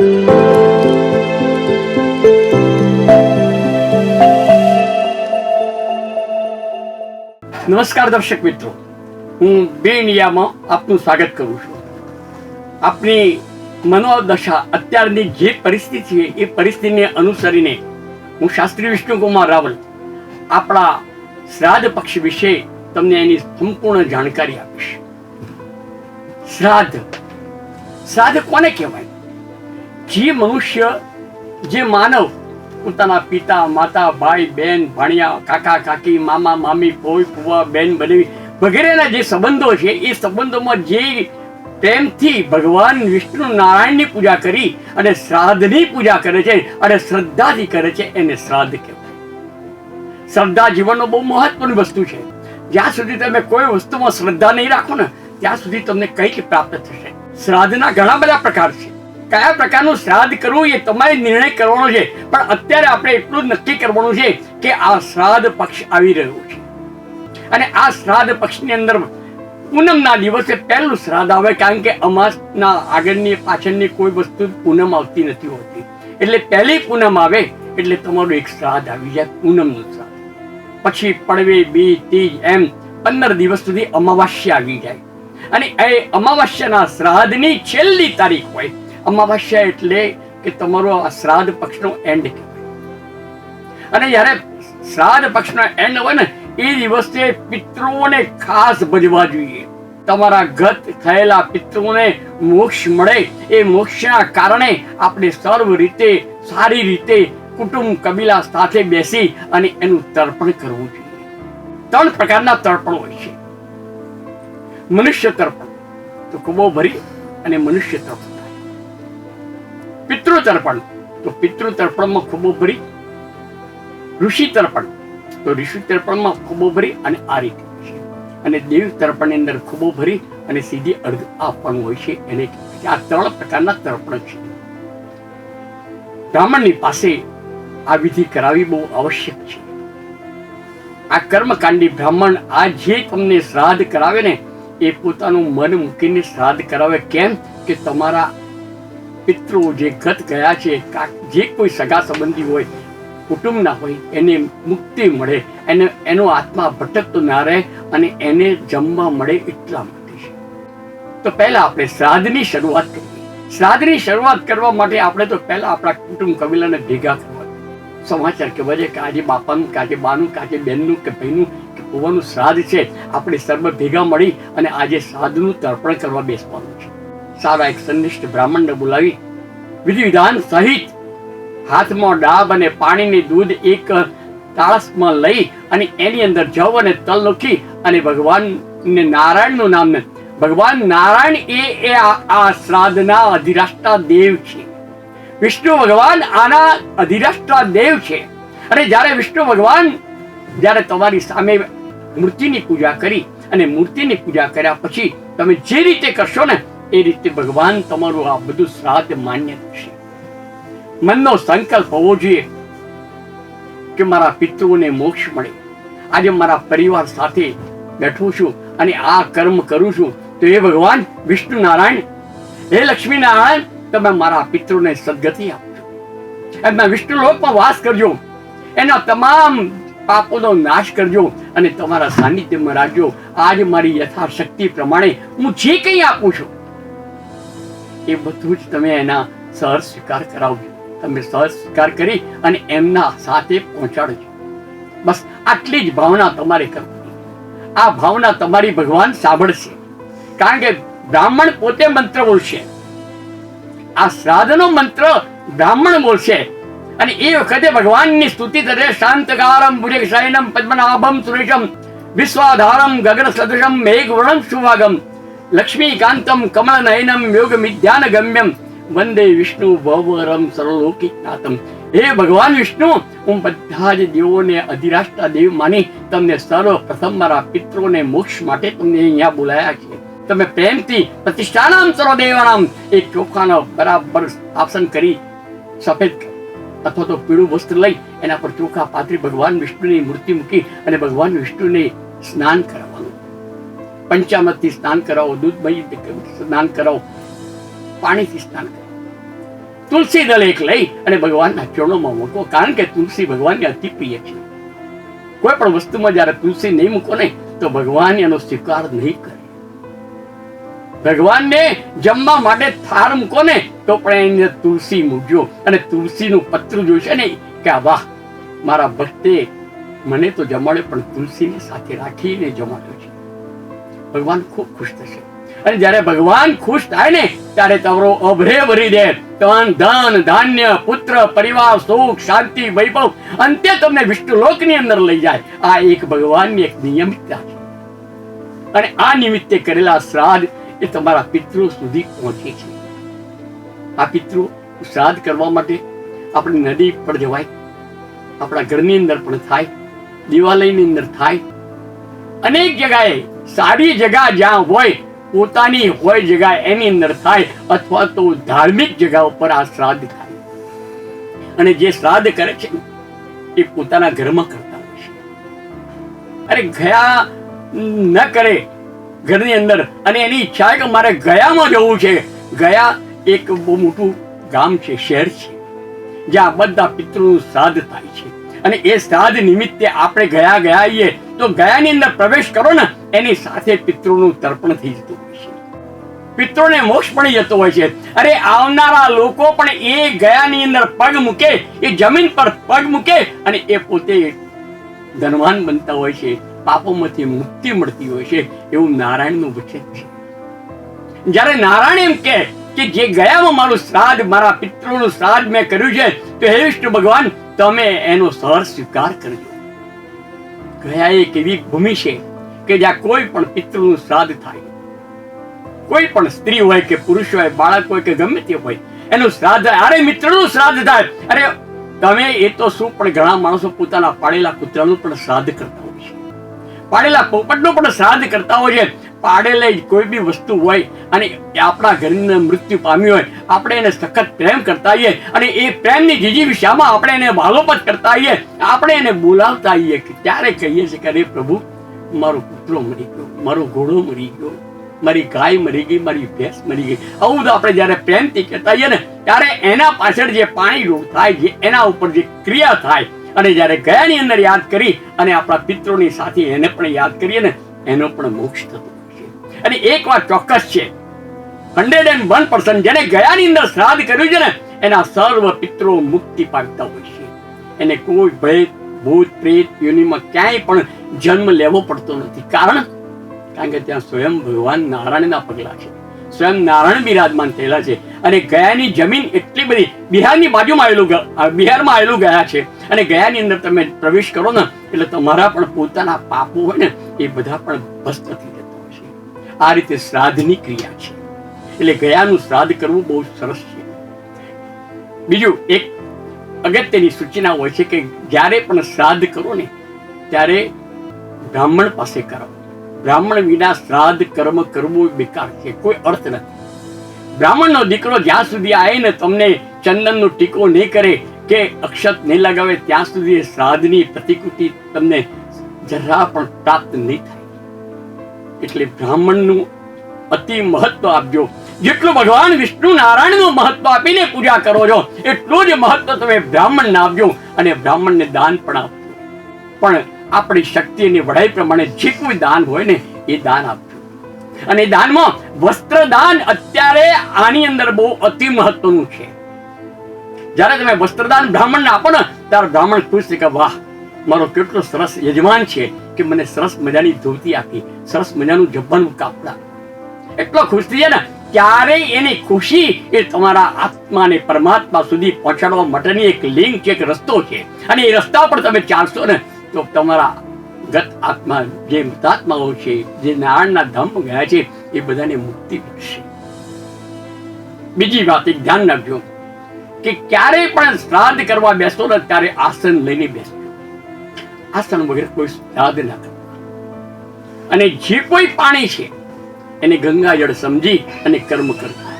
નમસ્કાર દર્શક મિત્રો. હું બે ઇન્ડિયામાં આપનું સ્વાગત કરું છું. આપની મનોદશા અત્યારની જે પરિસ્થિતિ છે, એ પરિસ્થિતિને અનુસરીને હું શાસ્ત્રી વિષ્ણુકુમાર રાવલ આપણા શ્રાદ્ધ પક્ષ વિશે તમને એની સંપૂર્ણ જાણકારી આપીશ. શ્રાદ્ધ. શ્રાદ્ધ કોને કહેવાય? જે મનુષ્ય, જે માનવ પોતાના પિતા, માતા, ભાઈ બહેન ભણ્યા, કાકા, કાકી, મામા, મામી કોઈ ફુવા બેન, બનેવી વગેરેના જે સંબંધો છે, એ સંબંધોમાં જે પ્રેમથી ભગવાન વિષ્ણુ નારાયણની પૂજા કરી અને શ્રાદ્ધની પૂજા કરે છે અને શ્રદ્ધાથી કરે છે, એને શ્રાદ્ધ કહેવાય. શ્રદ્ધા જીવનનો બહુ મહત્વની વસ્તુ છે. જ્યાં સુધી તમે કોઈ વસ્તુમાં શ્રદ્ધા નહીં રાખો ને, ત્યાં સુધી તમને કંઈક પ્રાપ્ત થશે. શ્રાદ્ધના ઘણા બધા પ્રકાર છે. કયા પ્રકારનું શ્રાદ્ધ કરવું એ તમારે નિર્ણય કરવાનો છે. પણ અત્યારે આપણે એટલું જ નક્કી કરવાનું છે કે આ શ્રાદ્ધ પક્ષ આવી રહ્યો છે. અને આ શ્રાદ્ધ પક્ષની અંદર પૂનમના દિવસે પહેલું શ્રાદ્ધ આવે, કારણ કે અમાસના આગળની પાછળની કોઈ વસ્તુ પૂનમ આવતી નથી હોતી. એટલે પહેલી પૂનમ આવે, એટલે તમારું એક શ્રાદ્ધ આવી જાય, પૂનમનું શ્રાદ્ધ. પછી પડવે, બી, તીજ, એમ, પંદર દિવસ સુધી અમાવાસ્યા આવી જાય. અને એ અમાવાસ્યાના શ્રાદ્ધની છેલ્લી તારીખ હોય અમાવાસ્યા એટલે કે તમારો આ શ્રાદ્ધ પક્ષનો એન્ડ કહેવાય. અને જ્યારે શ્રાદ્ધ પક્ષનો એન્ડ હોય ને, એ દિવસે પિતૃઓને ખાસ ભજવા જોઈએ. તમારા ગત થયેલા પિતૃઓને મોક્ષ મળે, એ મોક્ષના કારણે આપણે સર્વ રીતે, સારી રીતે કુટુંબ કબીલા સાથે બેસી અને એનું તર્પણ કરવું જોઈએ. ત્રણ પ્રકારના તર્પણ હોય છે. મનુષ્ય તર્પણ. તો કુબો ભરી અને મનુષ્ય તર્પણ. પિતૃ તર્પણ. તો પિતૃ તર્પણમાં ખૂબો ભરી, ઋષિ તર્પણ. તો ઋષિ તર્પણમાં ખૂબો ભરી અને આ રીતે અને દેવ તર્પણની અંદર ખૂબો ભરી અને સીધી અર્ધ આપવાનું હોય છે. એને આ ત્રણ પ્રકારના તર્પણ છે. બ્રાહ્મણની પાસે આ વિધિ કરાવી બહુ આવશ્યક છે. આ કર્મકાંડી બ્રાહ્મણ આ જે તમને શ્રાદ્ધ કરાવે ને, એ પોતાનું મન મૂકીને શ્રાદ્ધ કરાવે કેમ? કે તમારા પિતૃઓ જે ગત ગયા છે જે કોઈ સગા સંબંધી હોય, કુટુંબના હોય, એને મુક્તિ મળે, એને, એનો આત્મા ભટકતો ના રહે અને એને જમવા મળે એટલા માટે છે. તો પહેલા આપણે શ્રાદ્ધની શરૂઆત કરીએ. શ્રાદ્ધની શરૂઆત કરવા માટે આપણે તો પહેલા આપણા કુટુંબ કબીલાને ભેગા કરવા. સમાચાર કે આજે બાપાનું, કે આજે બાનું, કે આજે બહેનનું કે ભાઈનું, કે પુવાનું શ્રાદ્ધ છે. આપણે સર્વ ભેગા મળી અને આજે શ્રાદ્ધનું તર્પણ કરવા બેસવાનું. સારા એક સંનિષ્ઠ બ્રાહ્મણને બોલાવી વિધિ વિધાન સહિત હાથમાં ડાબ અને પાણીની દૂધ એક તાળસમાં લઈ અને એની અંદર જવ અને તલ લખી અને ભગવાન ને નારાયણનું નામ ભગવાન નારાયણ એ એ આ શ્રાદ્ધના અધિરાષ્ટ્રા દેવ છે. વિષ્ણુ ભગવાન આના અધિરાષ્ટ્રા દેવ છે. અને જ્યારે વિષ્ણુ ભગવાન જ્યારે તમારી સામે મૂર્તિની પૂજા કરી અને મૂર્તિની પૂજા કર્યા પછી તમે જે રીતે કરશો ને એ રીતે ભગવાન તમારું આ બધું શ્રાદ્ધ માન્ય થશે. મનનો સંકલ્પ હોવો જોઈએ કે મારા પિતૃઓને મોક્ષ મળે. આજે મારા પરિવાર સાથે બેઠું છું અને આ કર્મ કરું છું. તો એ ભગવાન વિષ્ણુ નારાયણ હે લક્ષ્મી નારાયણ તમે મારા પિતૃને સદગતિ આપજો. એમના વિષ્ણુ લોકમાં વાસ કરજો. એના તમામ પાપોનો નાશ કરજો અને તમારા સાનિધ્યમાં રાખજો. આજ મારી યથાશક્તિ પ્રમાણે હું જે કંઈ આપું છું એ બધું જ તમે એના સહર સ્વીકાર કરાવજો. તમે સહર સ્વીકાર કરી અને એમના સાથે પહોંચાડજો. બસ આટલી જ ભાવના તમારે કરવાની. આ ભાવના તમારી ભગવાન સાંભળશે. કારણ કે બ્રાહ્મણ પોતે મંત્ર બોલશે. આ શ્રાદ્ધનો મંત્ર બ્રાહ્મણ બોલશે. અને એ વખતે ભગવાનની સ્તુતિ તરે શાંતકારમ ભુજગશયનમ પદ્મનાભમ સુરેશમ વિશ્વાધારમ ગગન સદૃશમ મેઘવર્ણમ શુભાગમ લક્ષ્મીકાંતમ કમળનયનમ યોગ મિધ્યાન ગમ્યમ વંદે વિષ્ણુ ભવરમ સર્વલોકિનાથમ હે ભગવાન વિષ્ણુ હું બધા જ દેવોને અધિરાષ્ટા દેવ માની તમને સર્વપ્રથમ મારા પિત્રોને મોક્ષ માટે તમને અહીંયા બોલાયા છે તમે પ્રેમથી પ્રતિષ્ઠાનામ સર્વદેવાનામ એ ચોખાનો બરાબર આસન કરી સફેદ અથવા તો પીળું વસ્ત્ર લઈ એના પર ચોખા પાથરી ભગવાન વિષ્ણુની મૂર્તિ મૂકી અને ભગવાન વિષ્ણુને સ્નાન કરાવવાનું પંચામતથી સ્નાન કરાવો, દૂધમય સ્નાન કરાવો, પાણીથી સ્નાન કરાવો તુલસી દળ એક લઈ અને ભગવાનના ચરણોમાં મૂકો, કારણ કે તુલસી ભગવાનને અતિ પ્રિય છે. કોઈ પણ વસ્તુમાં જ્યારે તુલસી નહીં મૂકો ને, તો ભગવાન એનો સ્વીકાર નહીં કરે. ભગવાનને જમવા માટે થાર મૂકો ને, તો પણ એને તુલસી મૂકજો. અને તુલસીનું પત્ર જોઈશે ને, કે વાહ, મારા ભક્તે મને તો જમાડે પણ તુલસીને સાથે રાખીને જમાડ્યો ભગવાન ખૂબ ખુશ થશે. અને જ્યારે ભગવાન ખુશ થાય ને, ત્યારે તમારો અભરે ભરી દે. ધન ધન, ધાન્ય, પુત્ર, પરિવાર, સુખ, શાંતિ, વૈભવ, અંતે તમને વિષ્ણુલોકની અંદર લઈ જાય. આ એક ભગવાનની એક નિયમિતતા છે. અને આ નિમિત્તે કરેલા શ્રાદ્ધ એ તમારા પિતૃ સુધી પહોંચે છે. આ પિતૃ શ્રાદ્ધ કરવા માટે આપણે નદી પર જવાય, આપણા ઘરની અંદર પણ થાય, દિવાલયની અંદર થાય. અનેક જગાએ સારી જગા જ્યાં હોય, પોતાની હોય જગા એની અંદર થાય, અથવા તો ધાર્મિક જગા ઉપર આ શ્રાદ્ધ થાય. અને જે શ્રાદ્ધ કરે છે, એ પોતાના ઘરમાં કરતા હોય છે. અરે ગયા ન કરે ઘરની અંદર. અને એની ઈચ્છા કે મારે ગયામાં જવું છે. ગયા એક બહુ મોટું ગામ છે, શહેર છે, જ્યાં બધા પિતૃનું શ્રાદ્ધ થાય છે. અને એ શ્રાદ્ધ નિમિત્તે આપણે ગયા ગયા આવીએ તો ગયાની અંદર પ્રવેશ કરો ને એની સાથે પિતૃનું તર્પણ થઈ જતું હોય છે. પિત્રોને મોક્ષ પણ જતો હોય છે. અરે આવનારા લોકો પણ એ ગયાની અંદર પગ મૂકે, એ જમીન પર પગ મૂકે અને એ પોતે ધનવાન બનતા હોય છે. પાપોમાંથી મુક્તિ મળતી હોય છે એવું નારાયણનું વચન છે. જ્યારે નારાયણ એમ કે કે જે ગયામાં મારું શ્રાદ્ધ, મારા પિતૃનું શ્રાદ્ધ મેં કર્યું છે, તો હે વિષ્ણુ ભગવાન, તમે એનો સહર સ્વીકાર કરજો. ગયા એક એવી ભૂમિ છે. કે જ્યાં કોઈ પણ પિતૃનું શ્રાદ્ધ થાય. કોઈ પણ સ્ત્રી હોય કે પુરુષ હોય, બાળક હોય કે ગમે તે હોય, એનું શ્રાદ્ધ અરે, મિત્રનું શ્રાદ્ધ થાય. અરે, તમે એ તો શું પણ ઘણા માણસો પોતાના પાડેલા કૂતરાનું પણ શ્રાદ્ધ કરતા હોય છે. પાડેલા પોપટનું પણ શ્રાદ્ધ કરતા હોય છે. પાડેલી કોઈ બી વસ્તુ હોય અને આપણા ઘરને મૃત્યુ પામ્યું હોય, આપણે એને સખત પ્રેમ કરતા આવીએ અને એ પ્રેમની જીજી વિશામાં આપણે એને વાલોપત કરતા આવીએ, આપણે એને બોલાવતા આવીએ ત્યારે કહીએ છીએ કે અરે પ્રભુ મારો કૂતરો મરી ગયો, મારો ઘોડો મરી ગયો, મારી ગાય મરી ગઈ, મારી ભેંસ મરી ગઈ. આવું બધું આપણે જ્યારે પ્રેમથી કહેતા હોઈએ ને, ત્યારે એના પાછળ જે પાણી રોગ થાય છે એના ઉપર જે ક્રિયા થાય, અને જ્યારે ગયાની અંદર યાદ કરી અને આપણા પિત્રોની સાથે એને પણ યાદ કરીએ ને, એનો પણ મોક્ષ થતો છે અને એક વાત ચોક્કસ છે હંડ્રેડ એન્ડ વન પર્સન્ટ જેને ગયાની અંદર શ્રાદ્ધ કર્યું છે ને, એના સર્વ પિત્રો મુક્તિ પામતા હોય છે. એને કોઈ ભય ભૂત, પ્રેત, યોનિમાં ક્યાંય પણ જન્મ લેવો પડતો નથી. કારણ કારણ કે ત્યાં સ્વયં ભગવાન નારાયણના પગલા છે. સ્વયં નારાયણ બિરાજમાન થયેલા છે. અને ગયાની જમીન એટલી બધી બિહારની બાજુમાં આવેલું બિહારમાં આવેલું ગયા છે. અને ગયાની અંદર તમે પ્રવેશ કરો ને, એટલે તમારા પણ પોતાના પાપો હોય ને, એ બધા પણ ભસ્મ થઈ જતા હોય છે. આ રીતે શ્રાદ્ધની ક્રિયા છે. એટલે ગયાનું શ્રાદ્ધ કરવું બહુ સરસ છે. બીજું, એક અગત્યની સૂચના હોય છે કે જ્યારે પણ શ્રાદ્ધ કરો ને, ત્યારે બ્રાહ્મણ પાસે કરો. બ્રાહ્મણ વિના શ્રાદ્ધ કર્મ કરવું બેકાર છે, કોઈ અર્થ નથી. બ્રાહ્મણનો દીકરો જ્યાં સુધી આવે ને, તમને ચંદનનો ટીકો નહીં કરે કે અક્ષત નહીં લગાવે, ત્યાં સુધી શ્રાદ્ધની પ્રતિકૃતિ તમને જરા પણ પ્રાપ્ત નહીં થાય. એટલે બ્રાહ્મણનું અતિ મહત્વ આપજો. જેટલું ભગવાન વિષ્ણુ નારાયણનું મહત્વ આપીને પૂજા કરો છો, એટલું જ મહત્વ તમે બ્રાહ્મણને આપજો અને બ્રાહ્મણને દાન પણ આપજો. પણ આપણી શક્તિ અને વડાઈ પ્રમાણે જે કોઈ દાન હોય ને, એ દાન આપજો. અને દાનમાં વસ્ત્ર દાન અત્યારે આની અંદર બહુ અતિ મહત્વનું છે. જ્યારે તમે વસ્ત્રદાન બ્રાહ્મણને આપો ને, ત્યારે બ્રાહ્મણ ખુશ છે કે, વાહ, મારો કેટલો સરસ યજમાન છે કે મને સરસ મજાની ધોતી આપી, સરસ મજાનું જબ્બાનું કાપડા. એટલો ખુશ થઈ જાય ને ત્યારે એની ખુશી એ તમારા આત્માને પરમાત્મા સુધી પહોંચાડવા માટેની એક લિંક એક રસ્તો છે. અને એ રસ્તા પર તમે ચાલશો ને, તો તમારા ગત આત્મા, જે મૃતાત્માઓ છે, જે નારાયણના ધમ ગયા છે, એ બધાને મુક્તિ મળશે. બીજી વાત એક ધ્યાન રાખજો કે ક્યારે પણ શ્રાદ્ધ કરવા બેસો ને, ત્યારે આસન લઈને બેસો આસન વગર કોઈ શ્રાદ્ધ ના કરવું અને જે કોઈ પાણી છે એને ગંગાજળ સમજી અને કર્મ કરતા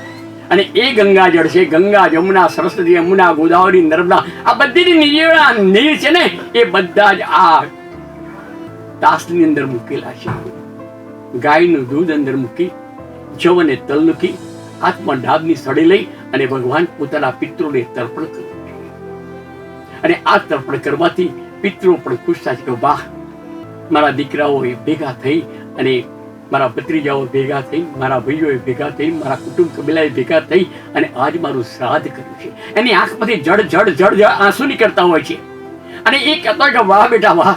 અને એ ગંગાજળ છે, ગંગા જમુના, સરસ્વતી યમુના, ગોદાવરી, નર્મદા, આ બધી નીર છે ને, એ બધા જ આ તાસની અંદર મૂકેલા છે. ગાયનું દૂધ અંદર મૂકી, જવ અને તલ મૂકી, હાથમાં ડાબની સડી લઈ અને ભગવાન પોતાના પિત્રોને તર્પણ કર્યું અને આ તર્પણ કરવાથી પિતૃ પણ ખુશ થાય કે વાહ, મારા દીકરાઓ ભેગા થઈ અને મારા ભત્રીજાઓ ભેગા થઈ, મારા ભાઈઓએ ભેગા થઈ, મારા કુટુંબ કબીલાએ ભેગા થઈ અને આજ મારું શ્રાદ્ધ કર્યું છે. એની આંખમાંથી જડ જડ જડ આંસુ નીકળતા હોય છે. અને એ કહેતા કે, વાહ બેટા, વાહ.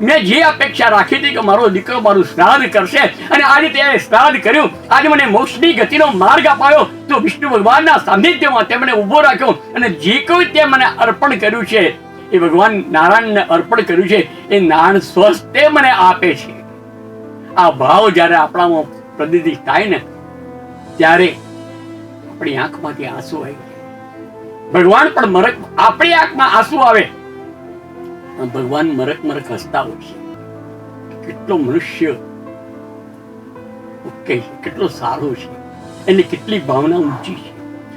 મેં જે અપેક્ષા રાખી હતી કે મારો દીકરો મારું શ્રાદ્ધ કરશે અને આ રીતે એણે શ્રાદ્ધ કર્યું, આજે મને મોક્ષની ગતિનો માર્ગ અપાયો. તો વિષ્ણુ ભગવાનના સાનિધ્યમાં તેમણે ઊભો રાખ્યો અને જે કોઈ તે મને અર્પણ કર્યું છે, એ ભગવાન નારાયણને અર્પણ કર્યું છે. એ નારાયણ સ્વસ્તે મને આપે છે. આ ભાવ જ્યારે આપણામાં પ્રતિદિત થાય ને, ત્યારે આપણી આંખમાંથી આંસુ આવી ભગવાન પણ મરક, આપણી આંખમાં આંસુ આવે. ભગવાન મરક મરક હસતા હોય છે. કેટલો મનુષ્ય ઓકે કેટલો સારો છે. એની કેટલી ભાવના ઊંચી છે.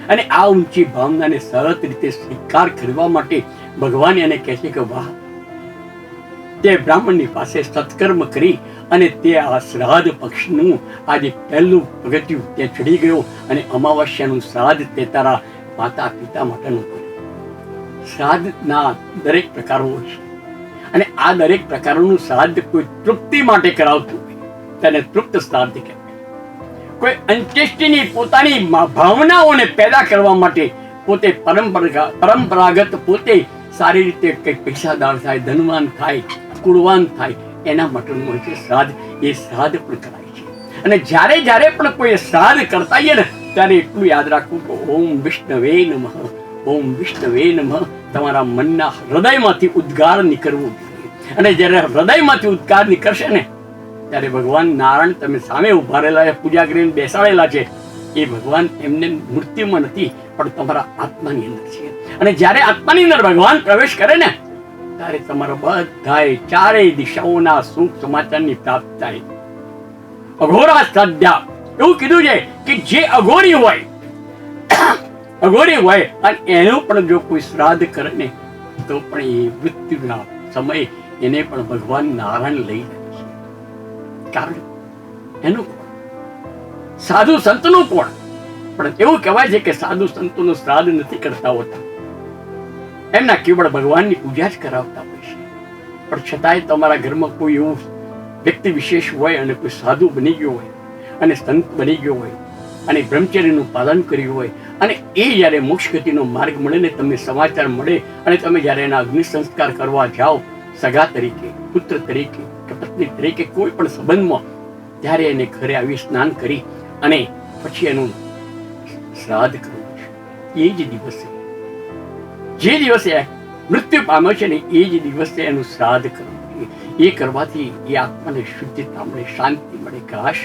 અને આ ઊંચી ભાવનાને સરળ રીતે સ્વીકાર કરવા માટે ભગવાન એને કહે છે કે વાહ તે બ્રાહ્મણની પાસે સત્કર્મ કરી અને તે આ શ્રાદ્ધ પક્ષનું આજે પહેલું પગથિયું તે ચડી ગયો અને અમાવસ્યાનું શ્રાદ્ધ તે તારા માતા પિતા માટેનું શ્રાદ્ધના દરેક પ્રકારો છે. અને આ દરેક પ્રકારોનું શ્રાદ્ધ કોઈ તૃપ્તિ માટે કરાવતું તેને તૃપ્ત શ્રાદ્ધ કહેવાય. કોઈ અંત્યેષ્ટિની પોતાની ભાવનાઓને પેદા કરવા માટે પોતે પરંપરા પરંપરાગત પોતે સારી રીતે કંઈક પૈસાદાર થાય, ધનવાન થાય કુળવાન થાય એના માટેનું હોય છે શ્રાદ્ધ એ શ્રાદ્ધ પણ કરાય છે. અને જ્યારે જ્યારે પણ કોઈ શ્રાદ્ધ કરતા હોઈએ ને ત્યારે એટલું યાદ રાખવું કે ઓમ વિષ્ણવે નમઃ ઓમ વિષ્ણવે નમઃ. તમારા મનના હૃદયમાંથી ઉદ્ગાર નીકળવું અને જ્યારે હૃદયમાંથી ઉદ્ગાર નીકળશે ને ત્યારે ભગવાન નારાયણ તમે સામે ઊભા રહેલા છે, પૂજા કરીને બેસાડેલા છે. એ ભગવાન એમને મૂર્તિમાં નથી પણ તમારા આત્માની અંદર છે. અને જ્યારે આત્માની અંદર ભગવાન પ્રવેશ કરે ને ત્યારે તમારા બધાય ચારેય દિશાઓના સુખ સમાચારની પ્રાપ્ત થાય. અઘોરા શ્રદ્ધા એવું કીધું છે કે જે અઘોરી હોય અઘોરી હોય, અને એનું પણ જો કોઈ શ્રાદ્ધ કરે ને, તો પણ એ મૃત્યુના સમયે એને પણ ભગવાન નારાયણ લઈ જાય છે. કારણ એનું સાધુ સંતનું કોણ? પણ એવું કહેવાય છે કે સાધુ સંતોનું શ્રાદ્ધ નથી કરતા હોતા. એમના કેવળ ભગવાનની પૂજા જ કરાવતા હોય છે. પણ છતાંય તમારા ઘરમાં કોઈ એવું વ્યક્તિ વિશેષ હોય અને કોઈ સાધુ બની ગયો હોય અને સંત બની ગયો હોય અને બ્રહ્મચર્યનું પાલન કર્યું હોય અને એ જ્યારે મોક્ષ ગતિનો માર્ગ મળે ને તમને સમાચાર મળે અને તમે જ્યારે એના અગ્નિ સંસ્કાર કરવા જાઓ, સગા તરીકે, પુત્ર તરીકે કે પત્ની તરીકે કોઈ પણ સંબંધમાં, ત્યારે એને ઘરે આવી સ્નાન કરી અને પછી એનું શ્રાદ્ધ કરવું એ જ દિવસે જે દિવસે મૃત્યુ પામ્યો છે ને, એ જ દિવસે એનું શ્રાદ્ધ કરવું. એ કરવાથી એ આત્માને શુદ્ધતા મળે શાંતિ મળે. કાશ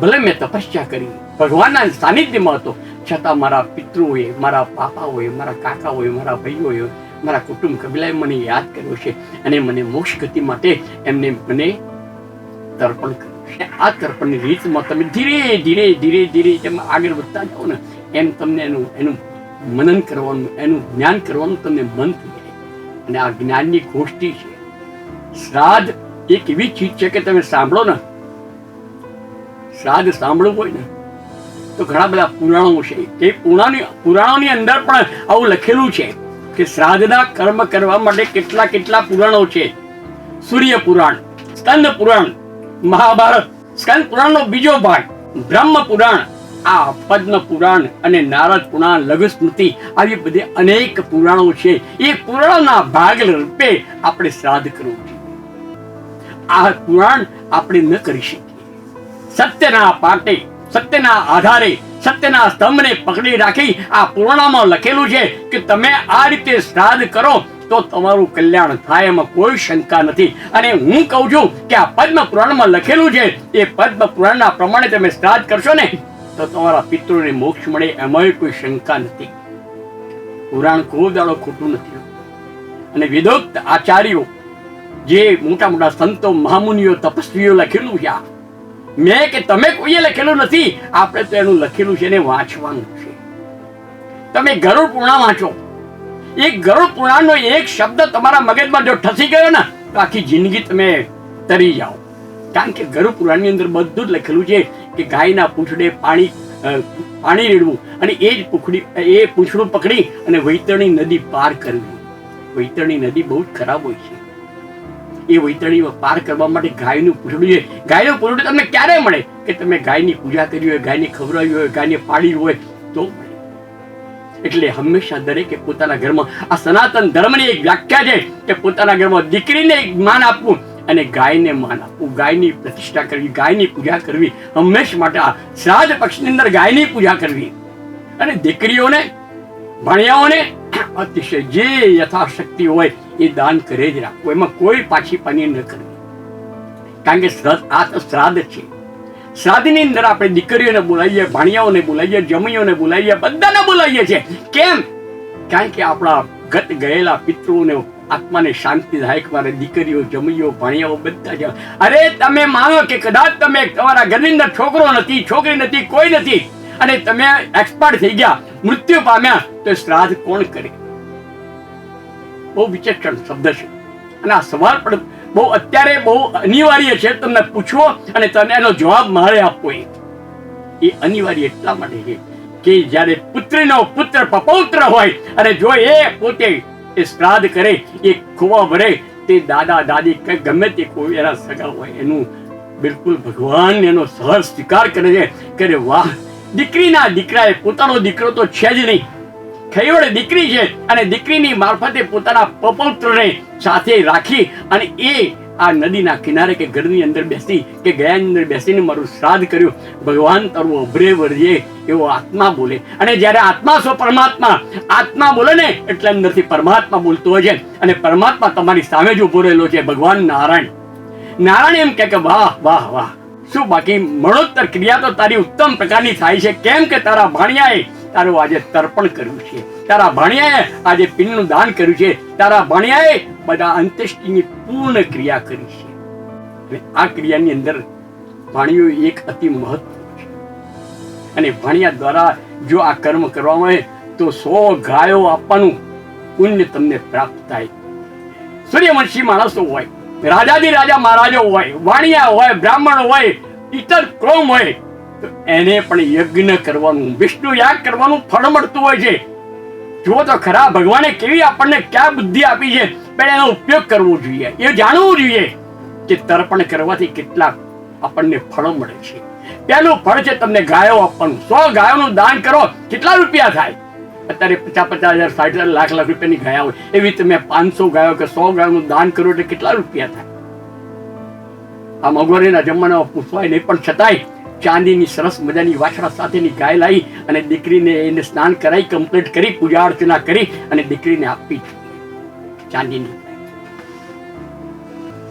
ભલે મેં તપસ્યા કરી, ભગવાનના સાનિધ્યમાં હતો. છતાં મારા પિતૃઓએ, મારા પાપાઓએ, મારા કાકાઓએ, મારા ભાઈઓએ, મારા કુટુંબ કબીલાએ મને યાદ કર્યો છે અને મને મોક્ષ ગતિ માટે એમને મને તર્પણ કર્યું છે. આ તર્પણની રીતમાં તમે ધીરે ધીરે ધીરે ધીરે જેમ આગળ વધતા જાઓ ને, એમ તમને એનું એનું મનન કરવાનું, એનું જ્ઞાન કરવાનું તમને મન થઈ અને આ જ્ઞાનની ગોષ્ઠી છે. શ્રાદ્ધ એક એવી ચીજ છે કે તમે સાંભળો ને, શ્રાદ્ધ સાંભળવું હોય ને, તો ઘણા બધા પુરાણો છે. એ પુરાણની પુરાણોની અંદર પણ આવું લખેલું છે કે શ્રાદ્ધના કર્મ કરવા માટે કેટલા કેટલા પુરાણો છે. સૂર્ય પુરાણ, સ્કંદ પુરાણ, મહાભારત. સ્કંદ પુરાણનો બીજો ભાગ, બ્રહ્મ પુરાણ. આ પદ્મ પુરાણ અને નારદ પુરાણ લઘુ સ્મૃતિ આવી બધી અનેક પુરાણો છે. એ પુરાણોના ભાગ રૂપે આપણે શ્રાદ્ધ કરવું આ પુરાણ આપણે ન કરી શકીએ. સત્યના પાટે, સત્યના આધારે, સત્યના સ્તંભને પકડી રાખી આ પુરાણમાં લખેલું છે કે તમે આ રીતે શ્રાદ્ધ કરો તો તમારું કલ્યાણ થાય, એમાં કોઈ શંકા નથી. અને હું કહું છું કે આ પદ્મ પુરાણમાં લખેલું છે, એ પદ્મ પુરાણના પ્રમાણે તમે શ્રાદ્ધ કરશો ને તો તમારા પિતૃને મોક્ષ મળે એમાંય કોઈ શંકા નથી. પુરાણ કોઈ દાડો ખોટું નથી અને વિદોક્ત આચાર્યો જે મોટા મોટા સંતો, મહામુનિઓ, તપસ્વીઓ લખેલું છે મેં કે તમે કોઈએ લખેલું નથી, આપણે તો એનું લખેલું છે ને વાંચવાનું છે. તમે ગરુડ પુરાણ વાંચો. એક ગરુડ પુરાણનો એક શબ્દ તમારા મગજમાં જો ઠસી ગયો ને, તો આખી જિંદગી તમે તરી જાઓ. કારણ કે ગરુડ પુરાણની અંદર બધું જ લખેલું છે. કે ગાયના પૂંછડે પાણી પાણી રેડવું અને એ જ પૂંખડી, એ પૂંછડું પકડી અને વૈતરણી નદી પાર કરવી. વૈતરણી નદી બહુ જ ખરાબ હોય છે. એ વૈતરણી પાર કરવા માટે ગાયનું પૂંછડું છે. ગાયનું પૂંછડું તમને ક્યારે મળે? કે તમે ગાયની પૂજા કરી હોય, ગાયને ખવડાવી હોય, ગાયને પાડી હોય, તો એટલે હંમેશા દરેકે પોતાના ઘરમાં આ સનાતન ધર્મની એક વ્યાખ્યા છે કે પોતાના ઘરમાં દીકરીને એક માન આપવું. અને ગાયને માન આપવું, ગાયની પ્રતિષ્ઠા કરવી, ગાયની પૂજા કરવી. હંમેશા માટે શ્રાદ્ધ પક્ષની અંદર ગાયની પૂજા કરવી. અને દીકરીઓને, ભણિયાઓને અતિશય જે યથાશક્તિ હોય એ દાન કરે જ રાખવું. એમાં કોઈ પાછી પાની ન કરવી. કારણ કે શ્રાદ્ધ, આ તો શ્રાદ્ધ છે. શ્રાદ્ધની અંદર આપણે દીકરીઓને બોલાવીએ, ભાણિયાઓને બોલાવીએ, જમીઓને બોલાવીએ, બધાને બોલાવીએ છીએ. કેમ? કારણ કે આપણા ગત ગયેલા પિતૃઓને આત્માને શાંતિદાયક મારે દીકરીઓ, જમીઓ ભણિયાઓ બધા જ અરે, તમે માનો કે કદાચ તમે તમારા ઘરની અંદર છોકરો નથી, છોકરી નથી, કોઈ નથી, અને તમે એક્સપર્ટ થઈ ગયા, મૃત્યુ પામ્યા, તો શ્રાદ્ધ કોણ કરે? બહુ વિચક્ષણ શબ્દ છે. અને આ સવાલ પણ બહુ અત્યારે બહુ અનિવાર્ય છે. તમને પૂછવો અને તને એનો જવાબ મારે આપવો એ. એ અનિવાર્ય એટલા માટે છે કે જ્યારે પુત્રીનો પુત્ર પપૌત્ર હોય, અને જો એ પોતે એ શ્રાદ્ધ કરે, એ ખોવા ભરે, તે દાદા દાદી કે ગમે તે કોઈ એના સગા હોય, એનું બિલકુલ ભગવાન એનો સહજ સ્વીકાર કરે છે કે વાહ, દીકરીના દીકરાએ પોતાનો દીકરો તો છે જ નહીં. ખૈવડ દીકરી છે અને દીકરીની મારફતે પોતાના પપૌત્રને સાથે રાખી અને એ આ નદીના કિનારે કે ઘરની અંદર બેસી કે ગયાની અંદર બેસીને મારું શ્રાદ્ધ કર્યું, ભગવાન તારું અભરે વરજે એવો આત્મા બોલે. અને જ્યારે આત્મા છો પરમાત્મા, આત્મા બોલે ને એટલે અંદરથી પરમાત્મા બોલતો હોય છે. અને પરમાત્મા તમારી સામે જ ઊભો રહેલો છે, ભગવાન નારાયણ. નારાયણ એમ કહે કે, વાહ વાહ વાહ. શું બાકી મરણોત્તર ક્રિયા તો તારી ઉત્તમ પ્રકારની થાય છે. કેમ કે તારા ભાણિયાએ તારું આજે તર્પણ કર્યું છે. તારા ભાણિયાએ આજે પિંડનું દાન કર્યું છે. તારા ભાણિયાએ બધા અંત્યેષ્ટિની પૂર્ણ ક્રિયા કરી છે. અને આ ક્રિયાની અંદર વાણીઓ એક અતિ મહત્વ છે. અને ભાણિયા દ્વારા જો આ કર્મ કરવામાં આવે તો સો ગાયો આપવાનું પુણ્ય તમને પ્રાપ્ત થાય. સૂર્યવંશી માણસો હોય, રાજાદી રાજા મહારાજો હોય, વાણિયા હોય, બ્રાહ્મણ હોય ઇતર ક્રોમ હોય, તો એને પણ યજ્ઞ કરવાનું, વિષ્ણુ યાગ કરવાનું ફળ મળતું હોય છે. જુઓ તો ખરા, ભગવાને કેવી આપણને ક્યાં બુદ્ધિ આપી છે. પણ એનો ઉપયોગ કરવો જોઈએ. એ જાણવું જોઈએ કે તર્પણ કરવાથી કેટલા આપણને ફળો મળે છે. પહેલું ફળ છે તમને ગાયો આપવાનું. સો ગાયોનું દાન કરો, કેટલા રૂપિયા થાય? અત્યારે પચાસ પચાસ હજાર સાઠ હજાર લાખ લાખ રૂપિયાની ગાયા હોય. એવી તમે પાંચસો ગાયો કે સો ગાયોનું દાન કરો એટલે કેટલા રૂપિયા થાય? આ મોંઘવારીના જમાનામાં પૂછવાય નહીં, પણ છતાંય ચાંદીની સરસ મજાની વાછડા સાથેની ગાય લાવી અને દીકરીને એને સ્નાન કરાવી કમ્પ્લીટ કરી, પૂજા અર્ચના કરી અને દીકરીને આપી ચાંદીની.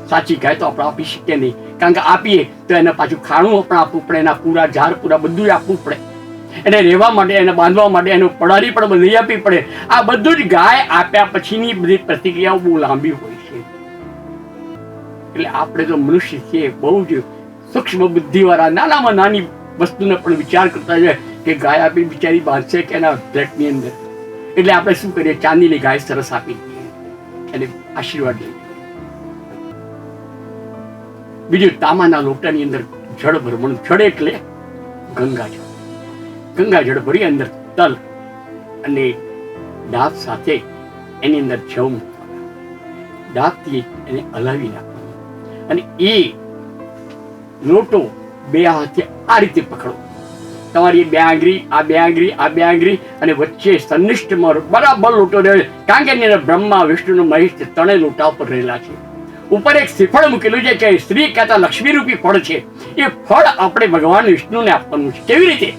સાચી ગાય તો આપણે આપી શકીએ નહીં. કારણ કે આપીએ તો એને પાછું ખાણું આપણે આપવું પડે, એના પૂરા ઝાડ પૂરા બધું આપવું પડે. એને રહેવા માટે, એને બાંધવા માટે, એનું પડારી પણ બધી આપવી પડે. આ બધું જ ગાય આપ્યા પછીની બધી પ્રતિક્રિયાઓ બહુ લાંબી હોય છે. એટલે આપણે તો મનુષ્ય છીએ, બહુ જ સૂક્ષ્મ બુદ્ધિવાળા નાનામાં નાની વસ્તુને પણ વિચાર કરતા જાય કે ગાય આપી બિચારી બાંધશે કે એના ફ્લેટની અંદર. એટલે આપણે શું કરીએ? ચાંદીની ગાય સરસ આપી એને આશીર્વાદ લઈએ. બીજું તામાના લોટાની અંદર જળ ભરમણ જળ એટલે ગંગાજળ ગંગાજળ ભરી અંદર તલ અને ડાબ સાથે એની અંદર જવ મૂકવાના. ડાબથી એને હલાવી નાખવાનું. અને એ લોટો બે હાથે આ રીતે પકડો. તમારી બે આંગળી, આ બે આંગળી, આ બે આંગળી અને વચ્ચે સન્નિષ્ઠમાં બરાબર લોટો રહે કારણ કે એની બ્રહ્મા, વિષ્ણુ, મહેશ ત્રણેય લોટા ઉપર રહેલા છે. ઉપર એક શ્રીફળ મૂકેલું છે કે સ્ત્રી કહેતા લક્ષ્મીરૂપી ફળ છે. એ ફળ આપણે ભગવાન વિષ્ણુને આપવાનું છે. કેવી રીતે?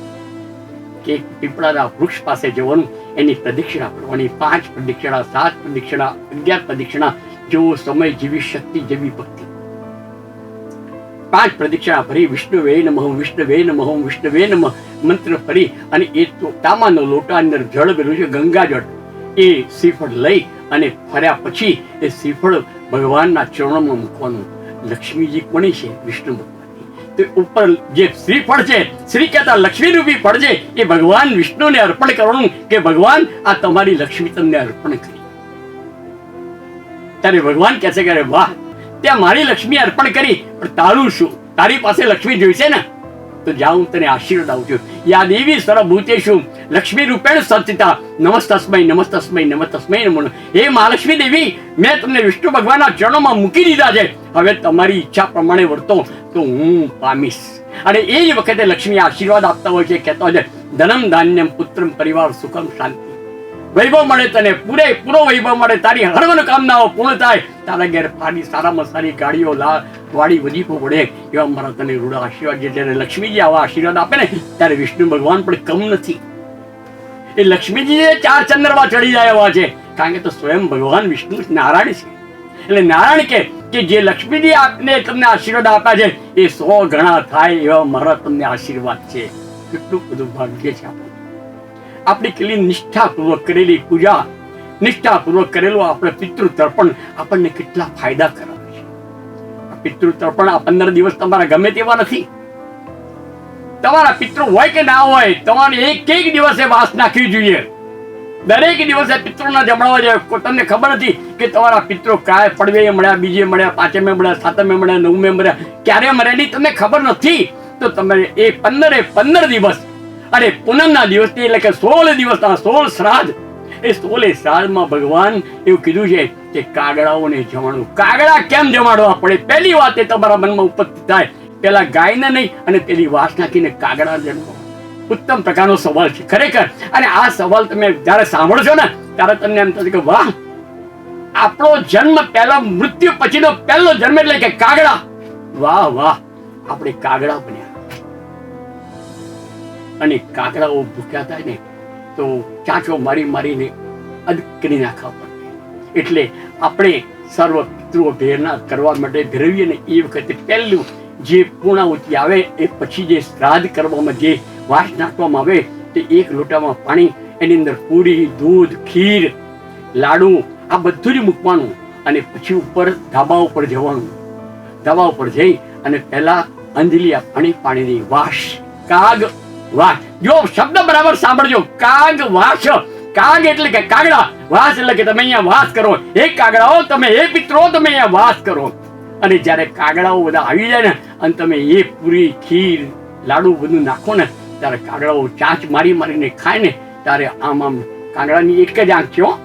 કે પીપળાના વૃક્ષ પાસે જવાનું, એની પ્રદક્ષિણા કરવાની, પાંચ પ્રદક્ષિણા, સાત પ્રદક્ષિણા, અગિયાર પ્રદક્ષિણા જેવો સમય જેવી શક્તિ જેવી ભક્તિ. પાંચ પ્રદીક્ષા ફરી વિષ્ણુવે નમઃ વિષ્ણુવે નમઃ વિષ્ણુવે નમઃ મંત્ર ફરી અને એ તામાનો લોટા અંદર જળ ભરેલું છે ગંગાજળ એ શ્રીફળ લઈ અને ફર્યા પછી એ શ્રીફળ ભગવાનના ચરણોમાં મૂકવાનું. લક્ષ્મીજી કોની છે? વિષ્ણુ ઉપર જે શ્રીફળ છે, શ્રી કહેતા લક્ષ્મી રૂપી ફળ છે, એ ભગવાન વિષ્ણુને અર્પણ કરવાનું કે ભગવાન, આ તમારી લક્ષ્મી તમને અર્પણ કરી. ત્યારે ભગવાન કહે છે કે વાહ ત્યાં મારી લક્ષ્મી અર્પણ કરી, પણ તારું શું? તારી પાસે લક્ષ્મી જોઈશે ને? તો જાઉં તને આશીર્વાદ આવું છું. યા દેવી સર્વભૂતેષુ લક્ષ્મી રૂપેણ સચિતા નમસ્તસ્મય નમસ્તસ્મય નમસ્તસ્મય નમો હે મહાલક્ષ્મી દેવી, મેં તમને વિષ્ણુ ભગવાનના ચરણોમાં મૂકી દીધા છે. હવે તમારી ઈચ્છા પ્રમાણે વર્તો, તો હું પામીશ. અને એ જ વખતે લક્ષ્મી આશીર્વાદ આપતા હોય છે, કહેતા હોય છે, ધનમ ધાન્યમ પુત્રમ પરિવાર સુખમ શાંતિ. વૈભવ મળે તને પૂરેપૂરો વૈભવ મળે. તારી હર કામનાઓ પૂર્ણ થાય. તારા ઘેર ફાડી સારામાં સારી ગાડીઓ લા વાડી વજીફો પડે એવા મારા તને રૂડા આશીર્વાદ જે જ્યારે લક્ષ્મીજી આવા આશીર્વાદ આપે ને, ત્યારે વિષ્ણુ ભગવાન પણ કમ નથી. એ લક્ષ્મીજી ચાર ચંદ્રમાં ચડી જાય એવા છે. કારણ કે તો સ્વયં ભગવાન વિષ્ણુ નારાયણ છે. એટલે નારાયણ કે કે જે લક્ષ્મીજી આપને તમને આશીર્વાદ આપ્યા છે, એ સો ગણા થાય એવા મારા તમને આશીર્વાદ છે. કેટલું બધું ભાગ્ય છે આપણું. આપણી કેટલી નિષ્ઠાપૂર્વક કરેલી પૂજા, નિષ્ઠાપૂર્વક કરેલું આપણે પિતૃ આપણને કેટલા ફાયદા કરાવે છે. પિતૃ આ પંદર દિવસ તમારા ગમે તેવા નથી. તમારા પિતૃ હોય કે ના હોય, તમારે એક એક દિવસે વાસ નાખવી જોઈએ. દરેક દિવસે પિતૃના જમણવા જોઈએ તમને ખબર નથી કે તમારા પિતૃ કાય પડવે મળ્યા, બીજે મળ્યા, પાંચમે મળ્યા, સાતમે મળ્યા, નવમે મળ્યા. ક્યારે મળ્યા નહીં, તમને ખબર નથી. તો તમે એ પંદરે પંદર દિવસ અને પૂનમના દિવસની એટલે કે સોળ દિવસના સોળ શ્રાદ્ધ. એ સોળે શ્રાદ્ધમાં ભગવાન એવું કીધું છે કે કાગડાઓને જમાડવું કાગડા કેમ જમાડવા પડે. પહેલી વાત એ તમારા મનમાં ઉપસ્થિત થાય. પેલા ગાયને નહીં, અને પેલી વાસ નાખીને કાગડા જન્મો ઉત્તમ પ્રકારનો સવાલ છે. ખરેખર. અને આ સવાલ તમે જ્યારે સાંભળો છો ને, ત્યારે તમને એમ થશે કે, વાહ! આપણો જન્મ પહેલા મૃત્યુ પછીનો પહેલો જન્મ એટલે કે કાગડા. વાહ વાહ. આપણે કાગડા બન્યા. અને કાકડાઓ ભૂખ્યા થાય ને, તો ચાંચો મારી મારીને અદ નાખવા પડે. એટલે આપણે સર્વ પિતૃઓ ભેરના કરવા માટે ભેરવીએ ને એ વખતે પહેલું જે પૂર્ણાહુતિ આવે એ પછી જે શ્રાદ્ધ કરવામાં જે વાસ નાખવામાં આવે તે એક લોટામાં પાણી, એની અંદર પૂરી, દૂધ, ખીર, લાડુ, આ બધું જ મૂકવાનું અને પછી ઉપર ધાબા ઉપર જવાનું. ધાબા ઉપર જઈ અને પહેલા અંજલિ આપવાની પાણીની વાસ કાગ વાસ. જો શબ્દ બરાબર સાંભળજો. કાગ વાસ. કાગ એટલે કે કાગડા. વાસ એટલે કે તમે અહીંયા વાસ કરો. એ કાગડાઓ તમે, એ પિત્રો તમે અહીંયા વાસ કરો. અને જ્યારે કાગડાઓ બધા આવી જાય ને, અને તમે એ પૂરી ખીર, લાડુ બધું નાખો ને, ત્યારે કાગડાઓ ચાંચ મારી મારીને ખાય ને, ત્યારે આમ આમ કાગડાની એક જ આંખ છે હો.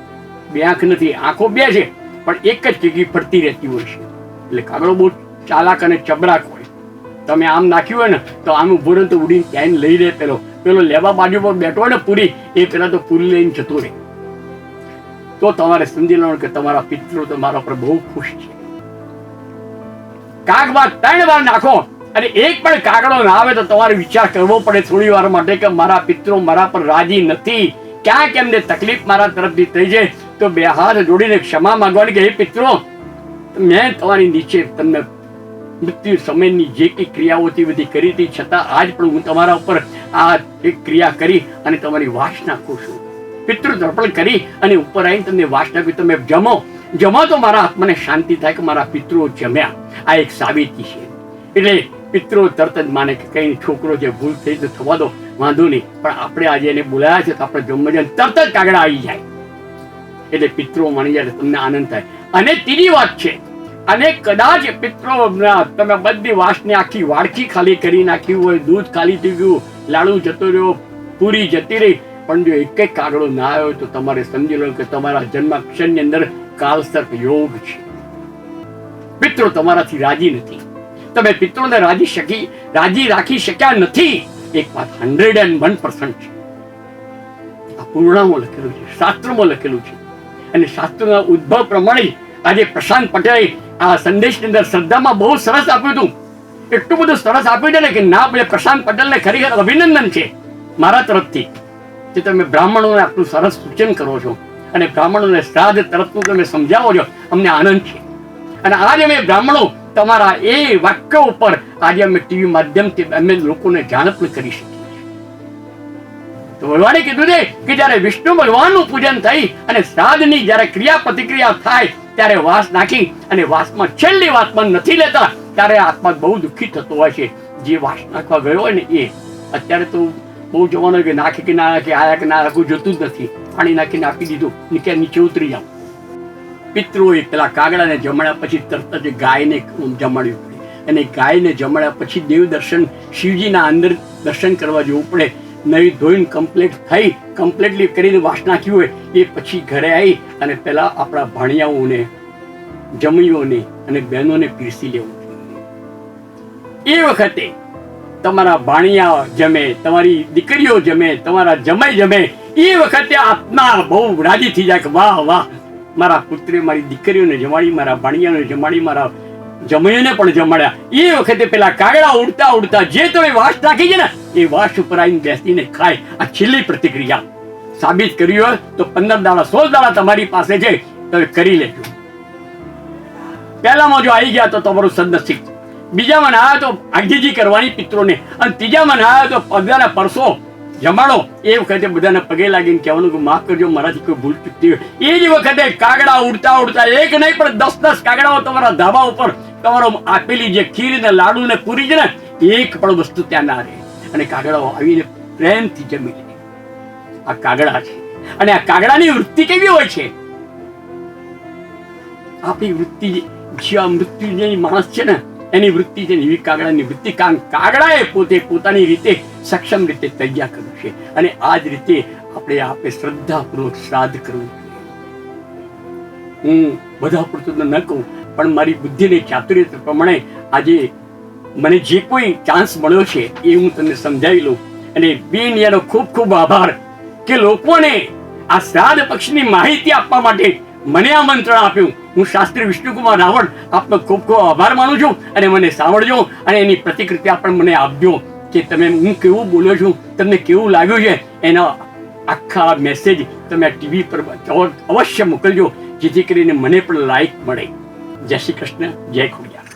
બે આંખ નથી, આંખો બે છે. પણ એક જ જગ્યાએ ફરતી રહેતી હોય છે. એટલે કાગડો બહુ ચાલાક અને ચબરાક હોય. તમે આમ નાખ્યું હોય ને, તો આમ ઊભો રહે તો ઉડીને ક્યાંય લઈ લે પેલો. પેલો લેવા બાજુ પર બેઠો ને પૂરી, એ પેલા તો પૂરી લઈને જતો રહે. તો તમારે સમજી લેવાનું કે તમારા પિતૃ તમારા પર બહુ ખુશ છે. કાગ વાર ત્રણ વાર નાખો અને એક પણ કાગડો ના આવે તો તમારે વિચાર કરવો પડે થોડી વાર માટે કે મારા પિત્રો મારા પર રાજી નથી. ક્યાંક એમને તકલીફ મારા તરફથી થઈ જાય તો બે હાથ જોડીને ક્ષમા માંગવાની કે, હે પિતરો મેં તમારી નીચે તમને મૃત્યુ સમયની જે કઈ ક્રિયાઓ હતી બધી કરી હતી, છતાં આજ પણ હું તમારા ઉપર આ એક ક્રિયા કરી અને તમારી વાસ નાખું છું પિતૃ તર્પણ કરી અને ઉપર આવીને તમને વાસ નાખી તમે જમો. જમો તો મારા આત્માને શાંતિ થાય કે મારા પિતૃઓ જમ્યા. આ એક સાબિતી છે. એટલે પિતૃઓ તરત જ માને કે કઈ છોકરો જે ભૂલ થઈ તો થવા દો. વાંધો નહીં. પણ આપણે આજે એને બોલાયા છે તો આપણે જમવા તરત જ કાગડા આવી જાય. એટલે પિતૃઓ માની જાય તમને આનંદ થાય. અને ત્રીજી વાત છે. અને કદાચ પિત્રો તમે બધી વાસને આખી વાડકી ખાલી કરી નાખી હોય, દૂધ ખાલી થઈ ગયું, લાડુ જતો રહ્યો, પૂરી જતી રહી. પણ જો એક કાગડો ના આવ્યો તો તમારે સમજી લો કે તમારા જન્માક્ષરની અંદર કાલસર્પ યોગ છે. પિત્રો તમારાથી રાજી નથી. તમે પિત્રોને રાજી શકી, રાજી રાખી શક્યા નથી. એક વાત હંડ્રેડ એન્ડ વન પર્સન્ટ છે. આ પૂર્ણામાં લખેલું છે, શાસ્ત્રમાં લખેલું છે. અને શાસ્ત્રના ઉદ્ભવ પ્રમાણે આજે પ્રશાંત પટેલે આ સંદેશની અંદર શ્રદ્ધામાં બહુ સરસ આપ્યું હતું. એટલું બધું સરસ આપ્યું છે ને કે ના આપણે પ્રશાંત પટેલને ખરેખર અભિનંદન છે મારા તરફથી. કે તમે બ્રાહ્મણોને આટલું સરસ સૂચન કરો છો અને બ્રાહ્મણોને શ્રાદ્ધ તરફનું તમે સમજાવો છો, અમને આનંદ છે. અને આજે અમે બ્રાહ્મણો તમારા એ વાક્ય ઉપર આજે અમે ટીવી માધ્યમથી અમે લોકોને જાણ પણ કરી શકીએ તો ભગવાને કીધું છે કે જ્યારે વિષ્ણુ ભગવાનનું પૂજન થઈ અને શ્રાદ્ધની જ્યારે ક્રિયા પ્રતિક્રિયા થાય ત્યારે વાસ નાખી અને વાસમાં છેલ્લી વાસમાં નથી લેતા, ત્યારે આત્મા બહુ દુઃખી થતો હોય છે. જે વાસ નાખવા ગયો હોય ને એ, અત્યારે તો બહુ જવાનો કે નાખી કે ના નાખી, આયા કે ના નાખું જોતું જ નથી. પાણી નાખીને આપી દીધું, નીચે નીચે ઉતરી જાઉં પિતૃઓએ પેલા કાગડાને જમાડ્યા પછી તરત જ ગાયને જમાડ્યું. અને ગાયને જમાડ્યા પછી દેવ દર્શન શિવજીના અંદર દર્શન કરવા જવું પડે. નવી ધોઈને કમ્પ્લીટ થઈ કમ્પ્લીટલી કરીને વાસ નાખ્યું હોય, એ પછી ઘરે આવી અને પહેલાં આપણા ભાણિયાઓને જમૈયોને અને બહેનોને પીરસી લેવું. એ વખતે તમારા ભાણિયા જમે, તમારી દીકરીઓ જમે, તમારા જમાઈ જમે, એ વખતે આત્મા બહુ રાજી થઈ જાય કે વાહ વાહ. મારા પુત્રે મારી દીકરીઓને જમાડી, મારા ભાણિયાને જમાડી, મારા જમૈયોને પણ જમાડ્યા. એ વખતે પેલા કાગડા ઉડતા ઉડતા જે તમે વાસ નાખી છે ને, એ વાસ ઉપર આવીને બેસીને ખાય. આ છેલ્લી પ્રતિક્રિયા. સાબિત કર્યું હોય તો પંદર દાડા, સોળ દાડા તમારી પાસે છે, તમે કરી લેજો. પહેલામાં જો આવી ગયા તો તમારું સદનસીબ બીજામાં ના તો આગીજી કરવાની પિત્રોને અને ત્રીજામાં ના તો બધાના પરસો જમાડો. એ વખતે બધાને પગે લાગીને કહેવાનું કે માફ કરજો, મારાથી કોઈ ભૂલ ચૂકતી હોય. એ જ વખતે કાગડા ઉડતા ઉડતા એક નહીં પણ દસ દસ કાગડાઓ તમારા ધાબા ઉપર તમારો આપેલી જે ખીર ને લાડુ ને પૂરી છે ને, એક પણ વસ્તુ ત્યાં ના રહે. અને કાગડાઓ આવીને પ્રેમથી જમી લે. આ કાગડા છે. અને આ કાગડાની વૃત્તિ કેવી હોય છે? આપણી વૃત્તિ જે મૃત્યુ જે માણસ છે ને, એની વૃત્તિ છે એવી કાગડાની વૃત્તિ. કારણ કાગડાએ પોતે પોતાની રીતે સક્ષમ રીતે તૈયાર કર્યું છે. અને આ જ રીતે આપણે આપણે શ્રદ્ધાપૂર્વક શ્રાદ્ધ કરવું હું બધા પૂરતું ન કહું પણ મારી બુદ્ધિને ચાતુર્ય પ્રમાણે આજે મને જે કોઈ ચાન્સ મળ્યો છે એ હું તમને સમજાવી લઉં. અને બે ઇન્ડિયાનો ખૂબ ખૂબ આભાર કે લોકોને આ શ્રાદ્ધ પક્ષની માહિતી આપવા માટે મને આમંત્રણ આપ્યું. હું શાસ્ત્રી વિષ્ણુકુમાર રાવળ આપનો ખૂબ ખૂબ આભાર માનું છું અને મને સાંભળજો અને એની પ્રતિક્રિયા પણ મને આપજો કે તમે હું કેવું બોલ્યો છું, તમને કેવું લાગ્યું છે, એનો આખા મેસેજ તમે ટીવી પર અવશ્ય મોકલજો, જેથી કરીને મને પણ લાઈક મળે. જય શ્રી કૃષ્ણ જય ખોડિયાર.